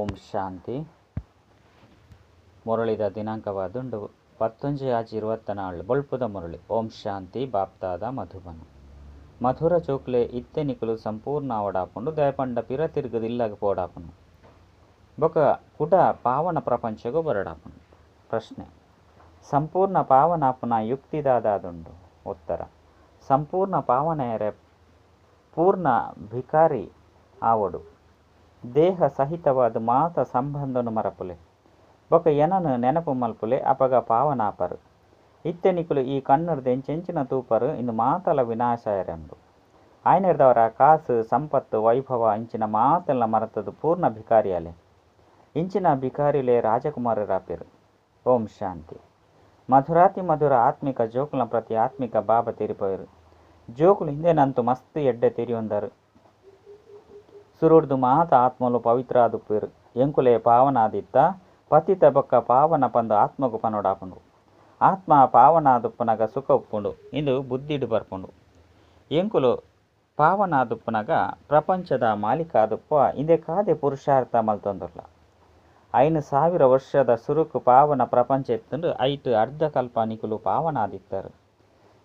ಓಂ ಶಾಂತಿ. ಮುರಳಿದ ದಿನಾಂಕವಾದುಂಡು ಪತ್ತೊಂಜಿ ಆಜಿ ಇರುವತ್ತ ನಾಳು ಬೊಳ್ಪುದ ಮುರಳಿ. ಓಂ ಶಾಂತಿ, ಬಾಪ್ತಾದ, ಮಧುಬನ. ಮಧುರ ಚೋಕ್ಲೆ ಇತ್ತೆ ನಿಕುಲು ಸಂಪೂರ್ಣ ಅವಡಾಪುಂಡು ದಯಪಂಡ ಪಿರ ತಿರುಗದು ಇಲ್ಲಗ ಬೊಕ ಕುಡ ಪಾವನ ಪ್ರಪಂಚಗೂ ಬರಡಾಪುಂಡು. ಪ್ರಶ್ನೆ, ಸಂಪೂರ್ಣ ಪಾವನಾಪುನ ಯುಕ್ತಿದಾದಾದುಂಡು? ಉತ್ತರ, ಸಂಪೂರ್ಣ ಪಾವನೆಯರೆ ಪೂರ್ಣ ಭಿಕಾರಿ ಆವಡು. ದೇಹ ಸಹಿತವಾದ ಮಾತ ಸಂಬಂಧನು ಮರಪುಲೆ. ಬೊಕ ಎನನು ನೆನಪು ಮಲ್ಪುಲೆ, ಅಪಗ ಪಾವನಾಪರು. ಇತ್ತೆನಿಕುಲು ಈ ಕಣ್ಣರು ಎಂಚೆಂಚಿನ ತೂಪರು, ಇಂದು ಮಾತಲ ವಿನಾಶಯರೆಂದು. ಆಯ್ನೆರ್ದವರ ಕಾಸು, ಸಂಪತ್ತು, ವೈಭವ, ಇಂಚಿನ ಮಾತೆಲ್ಲ ಮರತದು ಪೂರ್ಣ ಭಿಕಾರಿಯಲೆ. ಇಂಚಿನ ಭಿಕಾರಿಲೆ ರಾಜಕುಮಾರರಾಪಿರು. ಓಂ ಶಾಂತಿ. ಮಧುರಾತಿ ಮಧುರ ಆತ್ಮಿಕ ಜೋಕುಲ ಪ್ರತಿ ಆತ್ಮಿಕ ಬಾಬ ತೀರಿಪೋಯರು. ಜೋಕುಲು ಹಿಂದೆನಂತು ಮಸ್ತ್ ಎಡ್ಡೆ ತೆರಿಯೊಂದರು. ಸುರುಡ್ದು ಮಾತ ಆತ್ಮಲು ಪವಿತ್ರ పేరు ಎಂಕುಲೆ పావనాదిత్త ಪತಿತ ಬೊಕ್ಕ ಪಾವನ ಪಂದು ಆತ್ಮಗು ಪನೊಡಾಪುಂಡು ಆತ್ಮ ಪಾವನಾದುಪ್ಪನಗ ಸುಖ ಉಪ್ಪುಂಡು ಇಂದು ಬುದ್ಧಿಡು ಬರ್ಪುಂಡು. ಎಂಕುಲು ಪಾವನಾದುಪ್ಪನಗ ಪ್ರಪಂಚದ ಮಾಲೀಕ ಆದುಪ್ಪ ಇಂದೆ ಕಾದೆ ಪುರುಷಾರ್ಥ ಮಲ್ತೊಂದುಲ್ಲ ಐನು ಸಾವಿರ ವರ್ಷದ ಸುರುಕು ಪಾವನ ಪ್ರಪಂಚ ಎತ್ತುಂಡು, ಐಟು ಅರ್ಧಕಲ್ಪ ನಿಕುಲು ಪಾವನಾದಿತ್ತರು.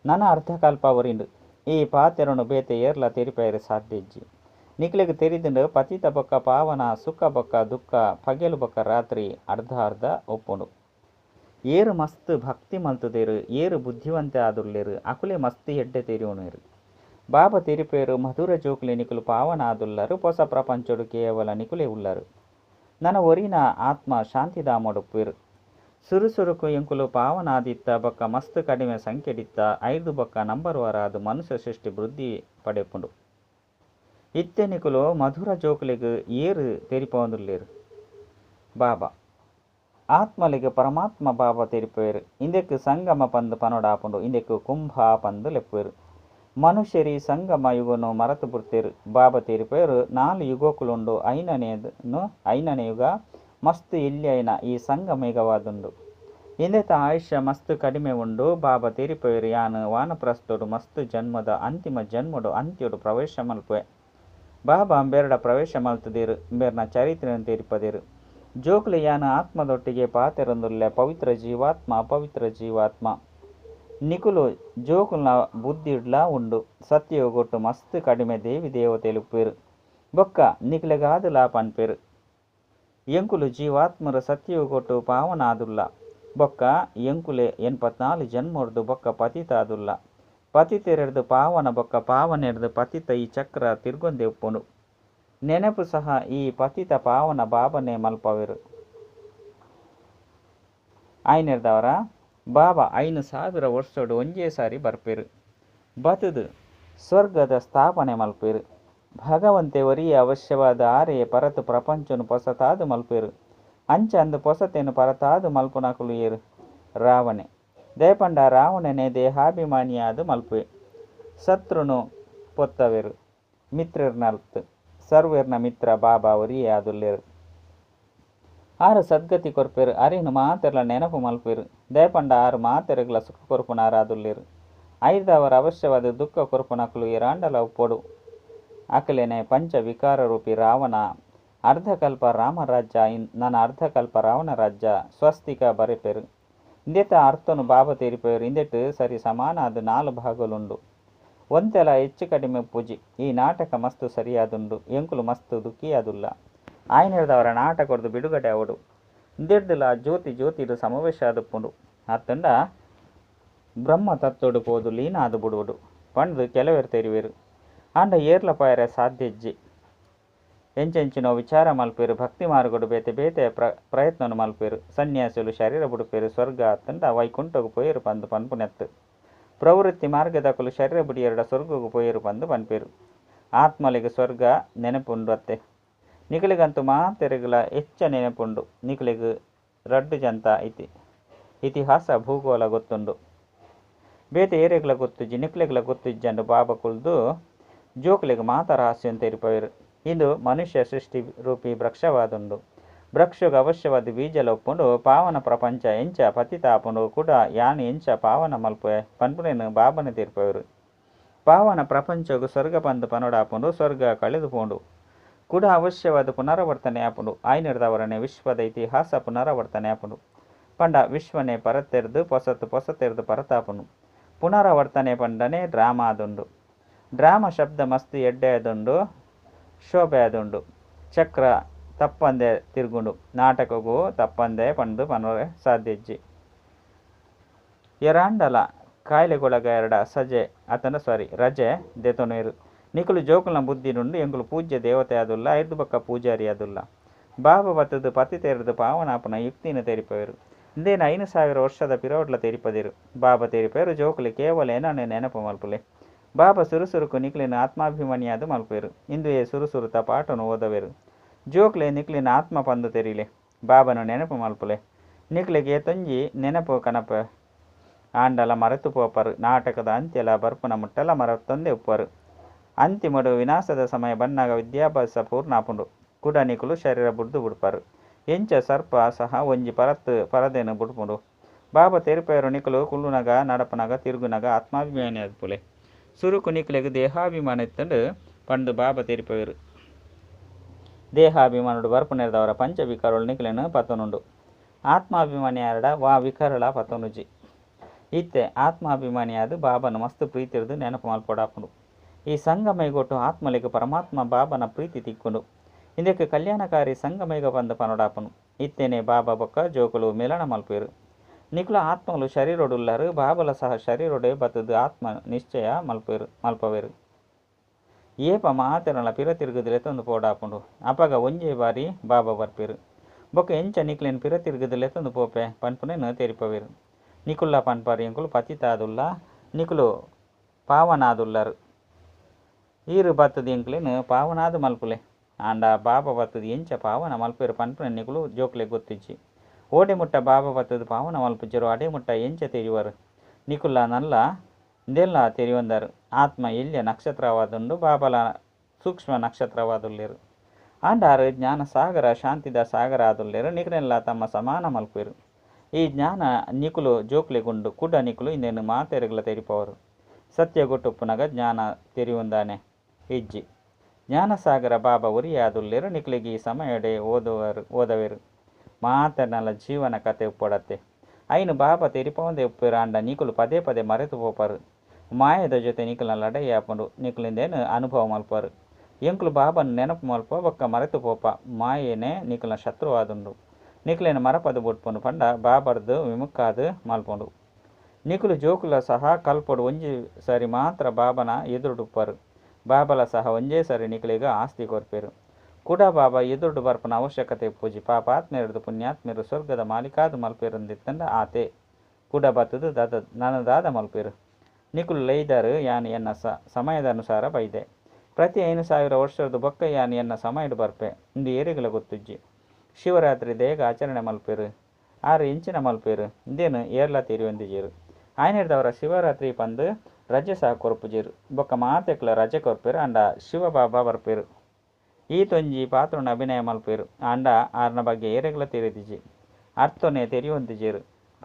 ನನ್ನ ಅರ್ಧಕಲ್ಪ ಅವರಿಂಡು ಈ ಪಾತೆರನು ಬೇತೆ ಏರ್ಲ ತೆರಿಪೇರು ಸಾಧ್ಯಜ್ಜಿ ನಿಕ್ಲೆಗ್ ತೆರಿದಿಂಡು ಪತಿತ ಬೊಕ್ಕ, ಪಾವನ, ಸುಖ ಬೊಕ್ಕ, ದುಃಖ, ಪಗೆಲು ಬೊಕ್ಕ ರಾತ್ರಿ ಅರ್ಧ ಅರ್ಧ ಒಪ್ಪುಂಡು ಏರು ಮಸ್ತ್ ಭಕ್ತಿ ಮಲ್ತುದೇರು ಏರು ಬುದ್ಧಿವಂತೆ ಆದುಲ್ಲೇರು ಅಕುಲೆ ಮಸ್ತ್ ಎಡ್ಡೆ ತೆರಿಯೋಣೇರು ಬಾಬ ತೆರಿಪೇರು, ಮಧುರ ಜೋಕುಲೆ ನಿಕುಲು ಪಾವನ ಆದುಲ್ಲರು ಹೊಸ ಪ್ರಪಂಚಡು ಕೇವಲ ನಿಕುಲೆ ಉಳ್ಳರು. ನನ್ನ ಒರಿನ ಆತ್ಮ ಶಾಂತಿಧಾಮಡುಪ್ಪೇರು ಸುರುಸುರುಕು ಎಂಕುಲು ಪಾವನಾದಿತ್ತ ಬೊಕ್ಕ ಮಸ್ತ್ ಕಡಿಮೆ ಸಂಖ್ಯೆಡಿತ್ತ, ಐದು ಬೊಕ್ಕ ನಂಬರ್ ವರಾದು ಮನುಷ್ಯ ಸೃಷ್ಟಿ ವೃದ್ಧಿ ಪಡೆಪುಂಡು ಇತ್ತೆನಿಕುಲು ಮಧುರ ಜೋಕುಲೆಗ್ ಏರು ತೆರಿಪೊಂದುಲ್ಲೇರು ಬಾಬಾ, ಆತ್ಮಲಿಗೆ ಪರಮಾತ್ಮ ಬಾಬಾ ತೆರಿಪೇರು ಇಂದೆಕ್ ಸಂಗಮ ಪಂದು ಪನೋಡಾಪುಂಡು ಇಂದೆಕ್ ಕುಂಭ ಪಂದು ಲೆಪ್ಪೇರು ಮನುಷ್ಯರಿ ಸಂಗಮ ಯುಗನು ಮರತು ಬುಡ್ತೇರು ಬಾಬಾ ತೆರಿಪೇರು ನಾಲ್ ಯುಗೋಕುಲುಂಡು ಐನನೆಯದನು ಐನನೇ ಯುಗ ಮಸ್ತ್ ಐನ ಈ ಸಂಗಮ ಯುಗವಾದುಂಡು. ಇಂದೆತ ಆಯುಷ್ಯ ಮಸ್ತ್ ಕಡಿಮೆ ಉಂಡು, ಬಾಬಾ ತೆರಿಪೇರು ಯಾನು ವಾನಪ್ರಸ್ತುಡು ಮಸ್ತ್ ಜನ್ಮದ ಅಂತಿಮ ಜನ್ಮಡು, ಅಂತ್ಯುಡು ಪ್ರವೇಶ ಮಲ್ಪೆ ಬಾಬಾ ಅಂಬೇರ್ಡ ಪ್ರವೇಶ ಮಲ್ತದೇರು, ಅಂಬೇರ್ನ ಚರಿತ್ರೆಯನ್ನು ತೆರಿಪದೇರು. ಜೋಕುಲು ಯಾನ ಆತ್ಮದೊಟ್ಟಿಗೆ ಪಾತೆರೊಂದುಲ್ಲೆ ಪವಿತ್ರ ಜೀವಾತ್ಮ, ಅಪವಿತ್ರ ಜೀವಾತ್ಮ. ನಿಕುಲು ಜೋಕುಲ್ನ ಬುದ್ಧಿಡ್ಲ ಉಂಡು ಸತ್ಯಗೊಟ್ಟು ಮಸ್ತ್ ಕಡಿಮೆ ದೇವಿ ದೇವತೆಲು ಪೇರು. ಬೊಕ್ಕ ನಿಕ್ಲೆಗಾದುಲ ಪನ್ಪೇರು. ಎಂಕುಲು ಜೀವಾತ್ಮರ ಸತ್ಯಗೊಟ್ಟು ಪಾವನಾದುಲ್ಲ. ಬೊಕ್ಕ ಎಂಕುಲೆ ಎನ್ಪತ್ನಾಲು ಜನ್ಮರ್ದು ಬೊಕ್ಕ ಪತಿತಾದುಲ್ಲ. ಪತಿತೆರೆಡ್ದು ಪಾವನ ಬೊಕ್ಕ ಪಾವನೆರೆದು ಪತಿತ ಈ ಚಕ್ರ ತಿರ್ಗೊಂದೆ ಉಪ್ಪುಂಡು. ನೆನಪು ಸಹ ಈ ಪತಿತ ಪಾವನ ಬಾಬನೆ ಮಲ್ಪವೆರು. ಆಯ್ನೆರ್ದವರ ಬಾಬಾ ಐನು ಸಾವಿರ ವರ್ಷಡು ಒಂಜೇ ಸಾರಿ ಬರ್ಪೇರು. ಬತುದು ಸ್ವರ್ಗದ ಸ್ಥಾಪನೆ ಮಲ್ಪೇರು. ಭಗವಂತೆ ಒರಿಯ ಅವಶ್ಯವಾದ ಆರೆಯ ಪರತು ಪ್ರಪಂಚನು ಪೊಸತಾದು ಮಲ್ಪೇರು. ಅಂಚ ಅಂದು ಪೊಸತೇನು ಪರತಾದು ಮಲ್ಪುನಕುಲು ಏರು ರಾವಣೆ ದಯಪಂಡ ರಾವಣನೆ ದೇಹಾಭಿಮಾನಿಯಾದ ಮಲ್ಪೆ. ಶತ್ರುನು ಪೊತ್ತವೆರು ಮಿತ್ರರ್ನಲ್ತ್ ಸರ್ವೇರ್ನ ಮಿತ್ರ ಬಾಬಾ ಒರಿಯಾದುಲ್ಲೆರು ಆರು ಸದ್ಗತಿ ಕೊರ್ಪೆರು ಅರಿನು ಮಾತೆರ್ಲ ನೆನಪು ಮಲ್ಪೇರು. ದಯಪಂಡ ಆರು ಮಾತೆರೆಗ್ಲ ಸುಖ ಕೊರ್ಪುನಾರಾದುಲ್ಲೇರು. ಐದವರ ಅವಶ್ಯವಾದ ದುಃಖ ಕೊರ್ಪುನಕಲು ಇರಾಂಡಲ ಉಪ್ಪೊಡು ಅಕಲೆನೆ ಪಂಚ ವಿಕಾರ ರೂಪಿ ರಾವಣ. ಅರ್ಧಕಲ್ಪ ರಾಮರಾಜ್ಯ ನನ್ನ ಅರ್ಧಕಲ್ಪ ರಾವಣ ರಾಜ್ಯ ಸ್ವಸ್ತಿಕ ಬರೆಪೇರು. ಇಂದೆತ ಅರ್ಥನು ಬಾಬ ತೆರಿಪೇರು ಇಂದೆಟ್ಟು ಸರಿ ಸಮಾನ ಅದು ನಾಲ್ಕು ಭಾಗಲುಂಡು. ಒಂದೆಲ ಹೆಚ್ಚು ಕಡಿಮೆ ಪೂಜಿ. ಈ ನಾಟಕ ಮಸ್ತು ಸರಿಯಾದುಂಡು. ಎಂಕುಲು ಮಸ್ತು ದುಃಖಿಯಾದುಲ್ಲ. ನಾಟಕ ನಾಟಕದ್ದು ಬಿಡುಗಡೆ ಅವಡು. ಇಂದೆಡ್ದಲ್ಲ ಜ್ಯೋತಿ ಜ್ಯೋತಿಡು ಸಮಾವೇಶ ಆದಪ್ಪುಂಡು ಅತ್ತಂಡ ಬ್ರಹ್ಮ ತತ್ತೊಡು ಪೋದು ಲೀನ ಬಿಡುವುದು ಪಂಡ್ದು ಕೆಲವೇರು ತೆರಿವೇರು. ಆಂಡ ಏರ್ಲ ಪಾಯರೆ ಸಾಧ್ಯಜ್ಜಿ. ಎಂಚೆಂಚಿನೋ ವಿಚಾರ ಮಲ್ಪೇರು, ಭಕ್ತಿ ಮಾರ್ಗಡು ಬೇತೆ ಬೇತೆ ಪ್ರ ಪ್ರಯತ್ನನು ಮಲ್ಪೇರು. ಸನ್ಯಾಸುಲು ಶರೀರ ಬುಡುಪೇರು, ಸ್ವರ್ಗ ಅತ್ತಂಡ ವೈಕುಂಠಗು ಪೊಯ್ಯರು ಪಂದು ಪನ್ಪುನೆತ್ತು ಪ್ರವೃತ್ತಿ ಮಾರ್ಗದಕುಲು ಶರೀರ ಬುಡಿಯರಡ ಸ್ವರ್ಗಗು ಪೊಯ್ಯರು ಪಂದು ಪನ್ಪೇರು. ಆತ್ಮಲಿಗೆ ಸ್ವರ್ಗ ನೆನಪುಂಡು ಅತ್ತೆ. ನಿಕಲಿಗಂತೂ ಮಾತೆರೆಗುಲ ಹೆಚ್ಚ ನೆನಪುಂಡು. ನಿಕಲಿಗ್ ರಡ್ಡು ಜಂತ ಇತಿ ಇತಿಹಾಸ, ಭೂಗೋಳ ಗೊತ್ತುಂಡು. ಬೇತೆ ಏರೆಗ್ಲ ಗೊತ್ತುಜ್ಜಿ ನಿಕ್ಲೆಗ್ಲ ಗೊತ್ತಿಜ್ಜಂಡು ಬಾಬಾ ಕುಲ್ದು ಜೋಕ್ಲಿಗೆ ಮಾತ ರಹಸ್ಯಂತ ಇಂದು ಮನುಷ್ಯ ಸೃಷ್ಟಿ ರೂಪಿ ವೃಕ್ಷವಾದುಂಡು ವೃಕ್ಷಗ ಅವಶ್ಯವಾದ ಬೀಜ ಪಾವನ ಪ್ರಪಂಚ ಎಂಚ ಪತಿತಾಪುಂಡು ಕೂಡ, ಯಾನ್ ಎಂಚ ಪಾವನ ಮಲ್ಪೆ ಪನ್ಪುನೆನು ಬಾಬನ ತೀರ್ಪವರು ಪಾವನ ಪ್ರಪಂಚಗು ಸ್ವರ್ಗ ಬಂದು ಪನೋಡಾಪುಂಡು ಸ್ವರ್ಗ ಕಳೆದು ಪೋಂಡು. ಕೂಡ ಅವಶ್ಯವಾದ ಪುನರಾವರ್ತನೆ ಆಪುಂಡು ಆಯ್ನಿಡ್ದವರನೆ ವಿಶ್ವದ ಇತಿಹಾಸ ಪುನರಾವರ್ತನೆ ಆಪುಂಡು. ಪಂಡ ವಿಶ್ವನೆ ಪರತೆರ್ದು, ಪೊಸತ್ತು ಪೊಸತೆರ್ದು ಪರತಾಪುನು ಪುನರಾವರ್ತನೆ ಪಂಡನೆ ಡ್ರಾಮಾದುಂಡು. ಡ್ರಾಮ ಶಬ್ದ ಮಸ್ತಿ ಎಡ್ಡೆ ಆದುಂಡು ಶೋಭೆ ಆದುಂಡು ಚಕ್ರ ತಪ್ಪಂದೆ ತಿರ್ಗುಂಡು. ನಾಟಕಗೂ ತಪ್ಪಂದೆ ಪಂದು ಪನೋರೆ ಸಾಧ್ಯಜ್ಜಿ. ಎರಾಂಡಲ ಕಾಯಿಲೆಗೊಳಗ ಎರಡ ಸಜೆ, ಆತನ ಸಾರಿ ರಜೆ, ದೆತೊನೇರು. ನಿಕುಲು ಜೋಕುಲ್ನ ಬುದ್ಧಿ ನುಂಡು ಎಂಗುಲು ಪೂಜ್ಯ ದೇವತೆ ಆದುಲ್ಲ ಐದು ಪಕ್ಕ ಪೂಜಾರಿ ಆದುಲ್ಲ ಬಾಬ ಬತ್ತದು ಪತಿ ತೆರೆದು ಪಾವನಾಪನ ಯುಕ್ತಿನ ತೆರಿಪವರು. ಇಂದೇನ ಐನು ಸಾವಿರ ವರ್ಷದ ಪಿರೋಡ್ಲ ತೆರಿಪದಿರು. ಬಾಬ ತೆರಿಪೇರು ಜೋಕುಲಿ ಕೇವಲ ಏನನ್ನೇ ನೆನಪು ಮಲ್ಪುಲೆ. ಬಾಬಾ ಸುರುಸುರುಕು ನಿಕ್ಲಿನ ಆತ್ಮಾಭಿಮಾನಿಯಾದು ಮಲ್ಪೇರು ಇಂದುಯೇ ಸುರುಸುರುತ ಪಾಠನು ಓದವೇರು. ಜೋಕ್ಲೆ ನಿಕ್ಲಿನ ಆತ್ಮ ಪಂದು ತೆರಿಲೆ. ಬಾಬನು ನೆನಪು ಮಲ್ಪುಲೆ. ನಿಕ್ಲಿಗೆ ತೊಂಜಿ ನೆನಪು ಕನಪ. ಆಂಡಲ ಮರೆತು ಪೋಪರು. ನಾಟಕದ ಅಂತ್ಯಲ ಬರ್ಪುನ ಮುಟ್ಟಲ ಮರತೊಂದೆ ಉಪ್ಪರು. ಅಂತಿಮಡು ವಿನಾಶದ ಸಮಯ ಬನ್ನಾಗ ವಿದ್ಯಾಭ್ಯಾಸ ಪೂರ್ಣಾಪುಂಡು. ಕುಡ ನಿಕುಲು ಶರೀರ ಬುಡ್ದು ಬುಡ್ಪರು. ಎಂಚ ಸರ್ಪ ಸಹ ಒಂಜಿ ಪರತ್ ಪರದೇನು ಬುಡ್ಪುಂಡು. ಬಾಬಾ ತೆರಿಪೇರು ನಿಕುಲು ಕುಲ್ಲುನಗ ನಡಪನಗ, ತಿರುಗುನಗ ಆತ್ಮಾಭಿಮಾನಿ ಅದ್ಪುಲೆ ಸುರುಕು ನಿಕ್ಲೆಗ್ ದೇಹಾಭಿಮಾನ ಇತ್ತಂಡು ಪಂಡು ಬಾಬಾ ತೆರಿಪೇರು ದೇಹಾಭಿಮಾನುಡು ಬರ್ಪು ನೆರೆದವರ ಪಂಚ ವಿಕಾರಗಳು ಪತನುಂಡು ಆತ್ಮಾಭಿಮಾನಿ ಎರಡ ವಾ ವಿಕಾರಳ ಪತನುಜಿ ಇತ್ತೆ ಆತ್ಮಾಭಿಮಾನಿಯಾದ ಬಾಬನ ಮಸ್ತ್ ಪ್ರೀತಿರ್ದು ನೆನಪು ಮಲ್ಪೊಡಾಪುಂಡು. ಈ ಸಂಗಮೈಗೊಟ್ಟು ಆತ್ಮಲಿಗ ಪರಮಾತ್ಮ ಬಾಬನ ಪ್ರೀತಿ ತಿಕ್ಕೊಂಡು. ಇದಕ್ಕೆ ಕಲ್ಯಾಣಕಾರಿ ಸಂಗಮೈಗ ಬಂದ ಪನೊಡಾಪನು ಇತ್ತೇನೆ ಬಾಬಾ ಬೊಕ್ಕ ಜೋಕುಲು ಮಿಲನ ಮಲ್ಪೇರು ನಿಕುಲ ಆತ್ಮಲು ಶರೀರೊಡುಲ್ಲರು ಬಾಬಲ ಸಹ ಶರೀರೊಡೆ ಬತ್ತದು ಆತ್ಮ ನಿಶ್ಚಯ ಮಲ್ಪೇರು ಮಲ್ಪವೇರು ಏಪ ಮಾತೆರಳ ಪಿರ ತಿರುಗುದಿಲೆ ತಂದು ಪೋಡಾಪುಂಡು ಅಪಗ ಒಂಜೇ ಬಾರಿ ಬಾಬಾ ಬರ್ಪೇರು ಬೊಕ್ಕ ಎಂಚ ನಿಕ್ಲೆನ್ ಪಿರ ತಿರುಗುದಿಲೆ ತಂದು ಪೋಪೆ ಪನ್ಪುನೆನು ತೆರಿಪವೇರು ನಿಕುಲ್ಲ ಪನ್ಪಾರಿ ಎಂಕುಲು ಪತಿತಾದುಲ್ಲ ನಿಕುಲು ಪಾವನಾದುಲ್ಲರು ಈರು ಬತ್ತದ ಎಂಕ್ಲೆನು ಪಾವನಾದ ಮಲ್ಪುಲೆ ಆಂಡ ಬಾಬಾ ಬತ್ತದ ಎಂಚ ಪಾವನ ಮಲ್ಪೇರು ಪನ್ಪುನ ನಿಕುಲು ಜೋಕ್ಲೆ ಗೊತ್ತಿಜ್ಜಿ ಬತ್ತದ ಪಾವನ ಮಲ್ಪುಜ್ಜರು ಅಡೆ ಮುಟ್ಟ ಎಂಚ ತೆರಿವರು ನಿಕುಲ್ಲ ನಲ್ಲ ಇದೆಲ್ಲ ತೆರಿಯೊಂದರು. ಆತ್ಮ ಎಲ್ಲಿಯ ನಕ್ಷತ್ರವಾದುಂಡು ಬಾಬಲ ಸೂಕ್ಷ್ಮ ನಕ್ಷತ್ರವಾದಲ್ಲಿರು. ಆಂಡಾರು ಜ್ಞಾನ ಸಾಗರ ಶಾಂತಿದ ಸಾಗರ ಆದುಲ್ಲೇರು ನಿಕನೆಲ್ಲ ತಮ್ಮ ಸಮಾನ ಮಲ್ಪೇರು ಈ ಜ್ಞಾನ ನಿಕುಲು ಜೋಕ್ಲೆಗುಂಡು ಕುಡ ನಿಕುಲು ಇಂದೇನು ಮಾತೆರೆಗಳ ತೆರಿಪವರು. ಸತ್ಯ ಗೊಟ್ಟುಪ್ಪುನಗ ಜ್ಞಾನ ತೆರೆಯುವಂದಾನೆ ಇಜ್ಜಿ ಜ್ಞಾನಸಾಗರ ಬಾಬಾ ಉರಿಯಾದುಲ್ಲೇರು. ನಿಕಲಿಗೆ ಈ ಸಮಯಡೆ ಓದುವರು ಓದವೇರು. ಮಾತನಲ ಜೀವನ ಕತೆ ಉಪ್ಪೊಡತ್ತೆ ಐನು ಬಾಬಾ ತೆರಿಪವಂದೆ ಉಪ್ಪೇರು ಅಂಡ ನಿಕುಲು ಪದೇ ಪದೇ ಮರೆತು ಪೋಪರು ಮಾಯದ ಜೊತೆ ನಿಕುಲ ಲಡಯಾಪುಂಡು ನಿಕುಲಿಂದೇನು ಅನುಭವ ಮಲ್ಪರು ಎಂಕುಲು ಬಾಬನ ನೆನಪು ಮಲ್ಪ ಒಕ್ಕ ಮರೆತು ಪೋಪ ಮಾಯೇನೆ ನಿಕುಲ ಶತ್ರುವಾದುಂಡು ನಿಕುಲಿನ ಮರಪದು ಬುಟ್ಪುಂಡು ಪಂಡ ಬಾಬರ್ದು ವಿಮುಕ್ಕಾದು ಮಲ್ಪುಂಡು ನಿಕುಲು ಜೋಕುಲ ಸಹ ಕಲ್ಪೊಡು ಒಂಜಿ ಸರಿ ಮಾತ್ರ ಬಾಬನ ಎದುರುಡುಪ್ಪರು ಬಾಬಲ ಸಹ ಒಂಜೇ ಸರಿ ನಿಕಲಿಗ ಆಸ್ತಿ ಕೊರ್ಪೇರು ಕೂಡ ಬಾಬಾ ಎದುರುಡು ಬರ್ಪನ ಅವಶ್ಯಕತೆ ಪೂಜಿ ಪಾಪಾತ್ಮೆರದು ಪುಣ್ಯಾತ್ಮೆರು ಸ್ವರ್ಗದ ಮಾಲಿಕಾದ ಮಲ್ಪೇರಂದಿತ್ತಂಡ ಆತೆ. ಕೂಡ ಬತ್ತದು ದಾದ ನನ್ನದಾದ ಮಲ್ಪೇರು. ನಿಕುಲು ಲೈದರು ಯಾನ್ ಎನ್ನ ಸ ಸಮಯದ ಅನುಸಾರ ಬೈದೆ. ಪ್ರತಿ ಐನು ಸಾವಿರ ವರ್ಷದ ಬೊಕ್ಕ ಯಾನ್ ಎನ್ನ ಸಮಯಡು ಬರ್ಪೆ. ಇಂದು ಏರಿಗಳ ಗೊತ್ತುಜ್ಜಿ. ಶಿವರಾತ್ರಿ ದೇಗ ಆಚರಣೆ ಮಲ್ಪೇರು. ಆರು ಇಂಚಿನ ಮಲ್ಪೇರು. ಇಂದೇನು ಏರ್ಲ ತೀರಿಯೊಂದಿಜೇರು ಆಯ್ನಿಡ್ದವರ ಶಿವರಾತ್ರಿ ಪಂದು ರಜೆ ಸಹ ಕೊರ್ಪುಜೇರು. ಬೊಕ್ಕ ಮಾತೆಕ್ಲ ರಜೆ ಕೊರ್ಪೇರು. ಅಂಡ ಶಿವಬಾಬಾ ಬರ್ಪೇರು. ಈ ತೊಂಜಿ ಪಾತ್ರನ ಅಭಿನಯ ಮಲ್ಪೇರು. ಆಂಡ ಆರ್ನ ಬಗ್ಗೆ ಏರೆಗ್ಲ ತೆರೆದಿಜಿ. ಅರ್ಥನೆ ತೆರಿಯೊಂದಿಜೇರು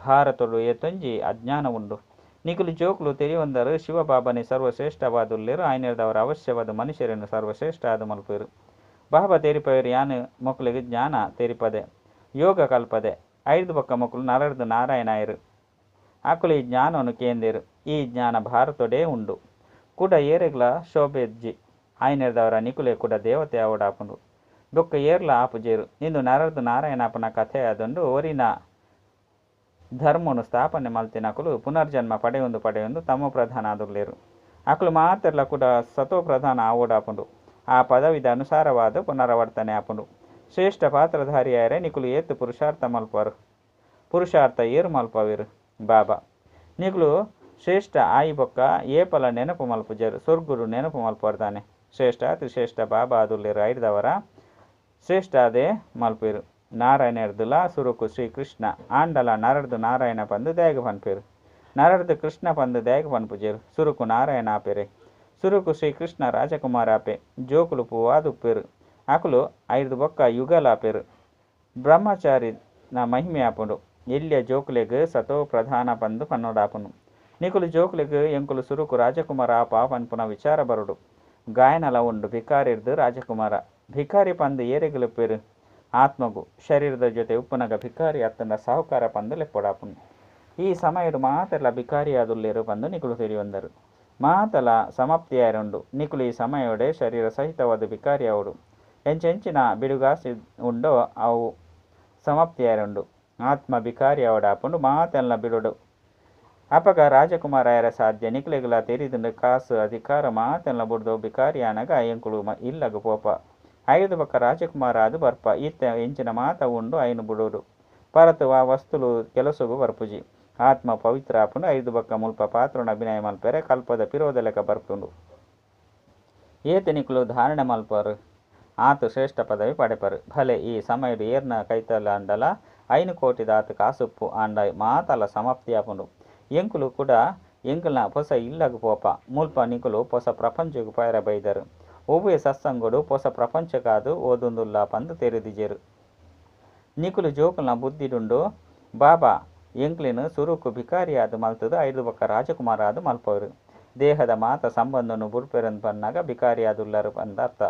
ಭಾರತೊಡು ಏತೊಂಜಿ ತೊಂಜಿ ಅಜ್ಞಾನ ಉಂಡು ನಿಕುಲು ಜೋಕ್ಲು ತೆರೆಯುವಂದರು ಶಿವಬಾಬನೆ ಸರ್ವಶ್ರೇಷ್ಠವಾದುಲ್ಲೇರು. ಆಯ್ನದವರ ಅವಶ್ಯವಾದ ಮನುಷ್ಯರನ್ನು ಸರ್ವಶ್ರೇಷ್ಠ ಆದ ಮಲ್ಪೇರು. ಬಾಬಾ ತೆರಿಪೇರು ಯಾನು ಮಕ್ಕಳಿಗೆ ಜ್ಞಾನ ತೆರಿಪದೆ. ಯೋಗ ಕಲ್ಪದೆ. ಐದು ಬಕ್ಕ ಮಕ್ಕಳು ನರಡ್ದು ನಾರಾಯಣಾಯರು. ಆಕುಲು ಈ ಜ್ಞಾನವನ್ನು ಕೇಂದೇರು ಈ ಜ್ಞಾನ ಭಾರತೊಡೇ ಉಂಡು. ಕೂಡ ಏರೆಗ್ಲ ಶೋಭೆಜ್ಜಿ. ಆಯ್ನೆರ್ದವರ ನಿಕುಲೆ ಕೂಡ ದೇವತೆ ಆವಡಾಪುಂಡು ಬೊಕ್ಕ ಏರ್ಲ ಆಪುಜೇರು ಇಂದು ನಾರಾಯಣಾಪನ ಕಥೆ ಆದುಂಡು ಓರಿನ ಧರ್ಮನು ಸ್ಥಾಪನೆ ಮಲ್ತಿನಕುಲು ಪುನರ್ಜನ್ಮ ಪಡೆಯೊಂದು ಪಡೆಯೊಂದು ತಮ್ಮ ಪ್ರಧಾನ ಆದುರ್ಲೇರು ಅಕುಲು ಮಾತೆರ್ಲ ಕೂಡ ಸತೋ ಪ್ರಧಾನ ಆವೋಡಾಪುಂಡು. ಆ ಪದವಿದ ಅನುಸಾರವಾದ ಪುನರಾವರ್ತನೆ ಆಪುಂಡು. ಶ್ರೇಷ್ಠ ಪಾತ್ರಧಾರಿಯಾರೆ ನಿಕುಲು ಏತು ಪುರುಷಾರ್ಥ ಮಲ್ಪರು ಪುರುಷಾರ್ಥ ಏರು ಮಲ್ಪವೇರು. ಬಾಬಾ. ನಿಕುಲು ಶ್ರೇಷ್ಠ ಆಯಿ ಬೊಕ್ಕ ಏಪಲ ನೆನಪು ಮಲ್ಪುಜರು ಸ್ವರ್ಗುರು ನೆನಪು ಮಲ್ಪರ್ದಾನೆ ಶ್ರೇಷ್ಠ, ತ್ರಿಶ್ರೇಷ್ಠ ಶ್ರೇಷ್ಠ ಬಾಬಾ ಅದುಲ್ಲೇರು ಐದವರ ಶ್ರೇಷ್ಠ ಅದೇ ನಾರಾಯಣರ್ದುಲ ಸುರುಕು ಶ್ರೀಕೃಷ್ಣ, ಆಂಡಲ ನರಡ್ದು ನಾರಾಯಣ ಪಂದು ದೇಗ ಪನ್ಪಿರು ನರಡ್ದು ಕೃಷ್ಣ ಪಂದು ದೇಗ ಪನ್ಪುಜಿರು ಸುರುಕು ನಾರಾಯಣ ಆಪೆರೆ ಸುರುಕು ಶ್ರೀಕೃಷ್ಣ ರಾಜಕುಮಾರ ಆಪೆ ಜೋಕುಲು ಪೂವಾದುಪ್ಪೇರು ಅಕುಲು ಐದು ಬೊಕ್ಕ ಯುಗಲ ಬ್ರಹ್ಮಚಾರಿ ನ ಮಹಿಮೆ ಆಪುಂಡು ಎಲ್ಲಿಯ ಜೋಕುಲೆಗ್ ಸತೋ ಪ್ರಧಾನ ಪಂದು ಪನ್ನೋಡಾಪುನು ನಿಕುಲು ಜೋಕುಲೆಗ್ ಎಂಕುಲು ಸುರುಕು ರಾಜಕುಮಾರ ಆಪ ಪನ್ಪುನ ವಿಚಾರ ಬರುಡು. ಗಾಯನಲ ಉಂಡು ಭಿಕಾರಿರ್ದು ರಾಜಕುಮಾರ. ಭಿಕಾರಿ ಪಂದು ಏರೆಗಲು ಪೇರು. ಆತ್ಮಗು, ಶರೀರದ ಜೊತೆ ಉಪ್ಪುನಗ ಭಿಕಾರಿ ಅತ್ತನ ಸಾಹುಕಾರ ಪಂದು ಲೆಪ್ಪೊಡಾಪುಂಡು ಈ ಸಮಯಡು ಮಾತೆಲ್ಲ ಭಿಕಾರಿಯಾದುಲ್ಲೇರು ಪಂದು ನಿಕುಲು ತೆರಿಯೊಂದರು ಮಾತಲ ಸಮಾಪ್ತಿಯಾರುಂಡು ನಿಕುಲು ಈ ಸಮಯೋಡೆ ಶರೀರ ಸಹಿತವಾದ ಭಿಕಾರಿಯಾವುಡು ಎಂಚೆಂಚಿನ ಬಿಡುಗಾಸಿ ಉಂಡೋ ಅವು ಸಮಾಪ್ತಿಯಾರುಂಡು ಆತ್ಮ ಭಿಕಾರಿಯವಡಾಪುಂಡು ಮಾತೆಲ್ಲ ಬಿಡುಡು. ಅಪಗ ರಾಜಕುಮಾರಾಯರ ಸಾಧ್ಯ. ನಿಕ್ಲೆಗಳ ತೆರಿದುಂಡು ಕಾಸು ಅಧಿಕಾರ ಮಾತೆಲ್ಲ ಬುಡ್ದು ಬಿಕಾರಿಯಾನಗ ಎಂಕುಳು ಇಲ್ಲಗ ಪೋಪ ಐದು ಪಕ್ಕ ರಾಜಕುಮಾರ ಅದು ಬರ್ಪ. ಈತ ಎಂಚಿನ ಮಾತ ಉಂಡು ಐನು ಬುಡುಡು ಪರತು ಆ ವಸ್ತುಲು ಕೆಲಸಗು ಬರ್ಪುಜಿ. ಆತ್ಮ ಪವಿತ್ರ ಆಪುಂಡು ಐದು ಬಕ್ಕ ಮುಲ್ಪ ಪಾತ್ರುನ ಅಭಿನಯ ಮಲ್ಪೆರೆ ಕಲ್ಪದ ಪಿರೋದ ಲೆಕ್ಕ ಬರ್ಪುಂಡು ಏತನಿಕುಲು ಧಾರಣೆ ಮಲ್ಪರು? ಆತು ಶ್ರೇಷ್ಠ ಪದವಿ ಪಡೆಪರು. ಭಲೆ ಈ ಸಮಯಡು ಏರ್ನ ಕೈತಲ ಅಂಡಲ ಐನು ಕೋಟಿ ದಾತು ಕಾಸುಪ್ಪು ಆಂಡ ಮಾತಲ ಸಮಾಪ್ತಿಯಾಪುಂಡು. ಎಂಕುಲು ಕೂಡ ಎಂಕಲ್ನ ಪೊಸ ಇಲ್ಲಗು ಪೋಪ ಮುಲ್ಪ ನಿಕುಲು ಪೊಸ ಪ್ರಪಂಚಗು ಪೈರ ಬೈದರು ಉಭಯ ಸತ್ಸಂಗುಡು ಪೊಸ ಪ್ರಪಂಚ ಕಾದು ಓದುಂದುಲ್ಲ ಪಂದು ತೆರೆದಿಜೆರು ನಿಕುಲು ಜೋಕುಲ್ನ ಬುದ್ಧಿಡುಂಡು ಬಾಬಾ ಎಂಕ್ಲಿನ ಸುರುಕು ಭಿಕಾರಿಯಾದು ಮಲ್ತದು ಐದು ಬಕ್ಕ ರಾಜಕುಮಾರ ಆದು ಮಲ್ಪವರು ದೇಹದ ಮಾತ ಸಂಬಂಧನು ಬುಡ್ಪೆರನ್ ಪನ್ನಾಗ ಭಿಕಾರಿಯಾದುಲ್ಲರು ಪಂದರ್ಥ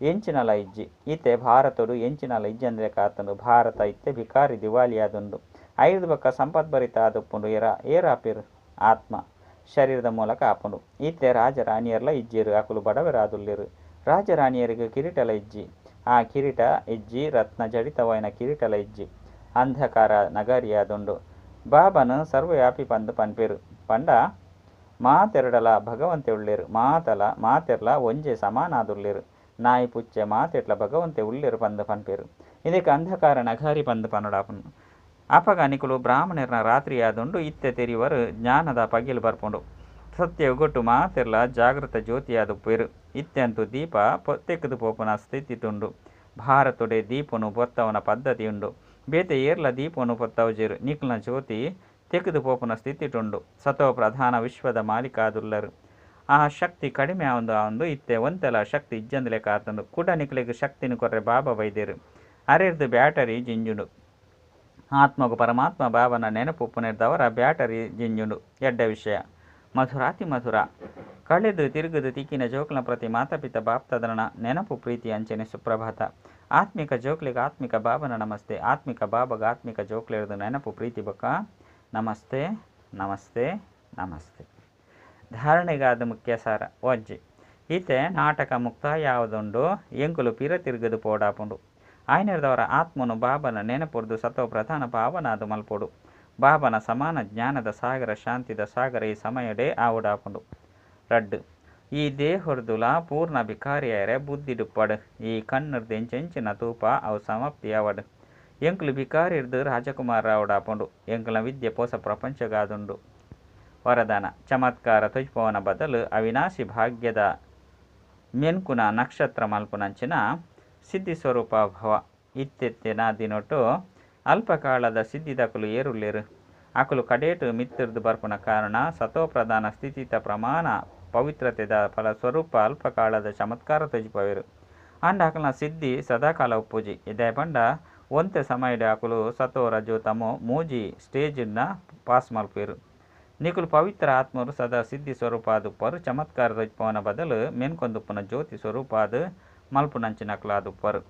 ಎಂಚಿನಲ ಇಜ್ಜಿ ಈತೆ ಭಾರತಡು ಎಂಚಿನಲ ಇಜ್ಜಂದ್ರೆ ಕಾತನು ಭಾರತ ಇತ್ತೆ ಭಿಕಾರಿ ದಿವಾಲಿಯಾದುಂಡು ಐದು ಬಕ್ಕ ಸಂಪದ್ಭರಿತ ಆದುಪ್ಪುಂಡು ಏರ ಏರಾಪಿರು ಆತ್ಮ ಶರೀರದ ಮೂಲಕ ಆಪುಂಡು. ಈತೆ ರಾಜರಾಣಿಯರ್ಲ ಇಜ್ಜಿರು, ಅಕುಲು ಬಡವರಾದುಲ್ಲಿರು. ರಾಜರಾಣಿಯರಿಗೆ ಕಿರೀಟಲ ಇಜ್ಜಿ. ಆ ಕಿರೀಟ ಇಜ್ಜಿ, ರತ್ನ ಜಡಿತವಾಯಿನ ಕಿರೀಟಲ ಇಜ್ಜಿ. ಅಂಧಕಾರ ನಗರಿಯಾದುಂಡು. ಬಾಬನ ಸರ್ವವ್ಯಾಪಿ ಪಂದು ಪನ್ಪೇರು. ಪಂಡ, ಮಾತೆರಡಲ ಭಗವಂತೆ ಉಳ್ಳೇರು ಮಾತಲ, ಮಾತೆರ್ಲ ಒಂಜೆ ಸಮಾನಾದುಳ್ಳೇರು ನಾಯಿ ಪುಚ್ಚೆ ಮಾತೆಟ್ಲ ಭಗವಂತೆ ಉಳ್ಳೇರು ಪಂದು ಪನ್ಪೇರು. ಇದಕ್ಕೆ ಅಂಧಕಾರ ನಗಾರಿ ಪಂದು ಪನ್ನಡಾಪುಂಡು. ಅಪಗ ನಿಕುಲು ರಾತ್ರಿ ರಾತ್ರಿಯಾದುಂಡು ಇತ್ತೆ ತೆರಿವರು ಜ್ಞಾನದ ಪಗಿಲು ಬರ್ಪುಂಡು. ಸತ್ಯ ಒಗೊಟ್ಟು ಮಾತೆರ್ಲ ಜಾಗೃತ ಜ್ಯೋತಿಯಾದ ಪೇರು. ಇತ್ತೆಂತು ದೀಪ ಪೊತ್ತೆಕ್ಕದು ಪೋಪುನ ಸ್ಥಿತಿ ತುಂಡು ಭಾರತೊಡೆ ದೀಪನು ಪೊತ್ತವನ ಪದ್ಧತಿ ಉಂಡು ಬೇತೆ ಏರ್ಲ ದೀಪನು ಪೊತ್ತವಜೇರು ನಿಕ್ಲ್ನ ಜ್ಯೋತಿ ತೆಗೆದು ಪೋಪುನ ಸ್ಥಿತಿ ತುಂಡು ಸತೋ ಪ್ರಧಾನ ವಿಶ್ವದ ಮಾಲೀಕಾದುಲ್ಲರು. ಆ ಶಕ್ತಿ ಕಡಿಮೆ ಆವಂದು ಆವಂದು ಇತ್ತೆ ಒಂತೆಲ ಶಕ್ತಿ ಇಜ್ಜಂದಲೆ ಕಾತಂದು ಕುಡ ನಿಕ್ಲಿಗೆ ಶಕ್ತಿನ ಕೊರ್ರೆ ಬಾಬಾ ವೈದ್ಯರು ಅರೆರ್ದು ಬ್ಯಾಟರಿ ಜಿಂಜುಂಡು. ಆತ್ಮಗು ಪರಮಾತ್ಮ ಭಾವನ ನೆನಪು ಪುನರ್ದವರ ಬ್ಯಾಟರಿ ಜಿಂಜುಂಡು ಎಡ್ಡ ವಿಷಯ. ಮಧುರಾತಿ ಮಧುರ. ಕಳೆದು ತಿರುಗದು ತಿಕ್ಕಿನ ಜೋಕ್ಲ ಪ್ರತಿ ಮಾತಾಪಿತ ಬಾಪ್ತದನ ನೆನಪು ಪ್ರೀತಿ ಅಂಚನೆ ಸುಪ್ರಭಾತ. ಆತ್ಮಿಕ ಜೋಕ್ಲಿಗೆ ಆತ್ಮಿಕ ಬಾಬನ ನಮಸ್ತೆ. ಆತ್ಮಿಕ ಬಾಬಗ ಆತ್ಮಿಕ ಜೋಕ್ಲಿರ್ದು ನೆನಪು ಪ್ರೀತಿ ಬಕ ನಮಸ್ತೆ ನಮಸ್ತೆ ನಮಸ್ತೆ. ಧಾರಣೆಗಾದ ಮುಖ್ಯ ಸಾರ. ಒಜ್ಜಿ ಈತೆ ನಾಟಕ ಮುಕ್ತಾಯ ಯಾವುದುಂಡು? ಎಂಕುಲು ಪಿರ ತಿರುಗದು ಪೋಡಾಪುಂಡು. ಆಯ್ನರ್ದವರ ಆತ್ಮನು ಬಾಬನ ನೆನಪುರ್ದು ಸತೋ ಪ್ರಧಾನ ಭಾವನಾದು ಮಲ್ಪೊಡು. ಬಾಬನ ಸಮಾನ ಜ್ಞಾನದ ಸಾಗರ, ಶಾಂತಿದ ಸಾಗರ ಈ ಸಮಯಡೇ ಆವುಡಾಪುಂಡು. ರಡ್ಡು, ಈ ದೇಹುರ್ದುಲ ಪೂರ್ಣ ಬಿಕಾರಿಯರೆ ಬುದ್ಧಿಡುಪ್ಪಡು ಈ ಕಣ್ಣರ್ದು ಎಂಚೆಂಚಿನ ತೂಪ ಅವು ಸಮಾಪ್ತಿಯವಡು ಎಂಕುಲು ಬಿಕಾರಿರ್ದು ರಾಜಕುಮಾರ ಆವುಡಾಪುಂಡು ಎಂಕ್ಲ ವಿದ್ಯೆ ಪೋಸ ಪ್ರಪಂಚಗಾದುಂಡು. ವರದಾನ, ಚಮತ್ಕಾರ ತುಜ್ಪವನ ಬದಲು ಅವಿನಾಶಿ ಭಾಗ್ಯದ ಮೆನ್ಕುನ ನಕ್ಷತ್ರ ಮಲ್ಪುನಂಚಿನ ಸಿದ್ಧಿ ಸ್ವರೂಪ ಭವ ಇತ್ತೆತ್ತಿನ ದಿನೊಟ್ಟು ಅಲ್ಪಕಾಲದ ಸಿದ್ಧಿದಕಲು ಏರುಲ್ಲೇರು ಅಕುಲು ಕಡೇಟು ಮಿತ್ತಿರ್ದು ಬರ್ಪುನ ಕಾರಣ ಸತೋಪ್ರಧಾನ ಸ್ಥಿತಿತ ಪ್ರಮಾಣ ಪವಿತ್ರತೆದ ಫಲ ಸ್ವರೂಪ ಅಲ್ಪಕಾಲದ ಚಮತ್ಕಾರ ತಜಿಪವೇರು ಅಂಡ ಅಕಲ್ನ ಸಿದ್ಧಿ ಸದಾಕಾಲ ಉಪ್ಪುಜಿ. ಇದೇ ಪಂಡ ಒಂತೆ ಸಮಯದ ಅಕುಲು ಸತೋ ರಜು ತಮೋ ಮೂಜಿ ಸ್ಟೇಜ್ನ ಪಾಸ್ ಮಲ್ಪೇರು. ನಿಕುಲು ಪವಿತ್ರ ಆತ್ಮರು ಸದಾ ಸಿದ್ಧಿ ಸ್ವರೂಪಾದು ಪರು ಚಮತ್ಕಾರ ತಜಿಪವನ ಬದಲು ಮೆನ್ಕೊಂದುಪ್ಪುನ ಜ್ಯೋತಿ ಸ್ವರೂಪಾದು ಮಲ್ಪುನಂಚಿನಕುಲಾದು ಪರು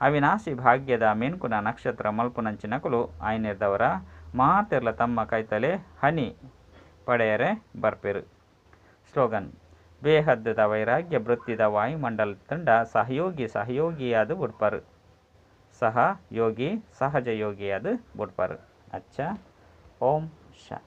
ಅವಿನಾಶಿ ಭಾಗ್ಯದ ಮೇನ್ಕುನ ನಕ್ಷತ್ರ ಮಲ್ಪುನಂಚಿನಕುಲು ಆಯ್ನೆರ್ದವರ ಮಾತೆರ್ಲ ತಮ್ಮ ಕೈತಲೆ ಹನಿ ಪಡೆಯರೆ ಬರ್ಪೆರು. ಸ್ಲೋಗನ್, ಬೇಹದ್ದದ ವೈರಾಗ್ಯ ವೃತ್ತಿದ ವಾಯುಮಂಡಲ ತಂಡ ಸಹಯೋಗಿ ಸಹಯೋಗಿಯಾದ ಬುಡ್ಪರು. ಸಹ ಯೋಗಿ ಸಹಜ ಯೋಗಿಯಾದ ಬುಡ್ಪರು. ಅಚ್ಚ, ಓಂ ಶಾ.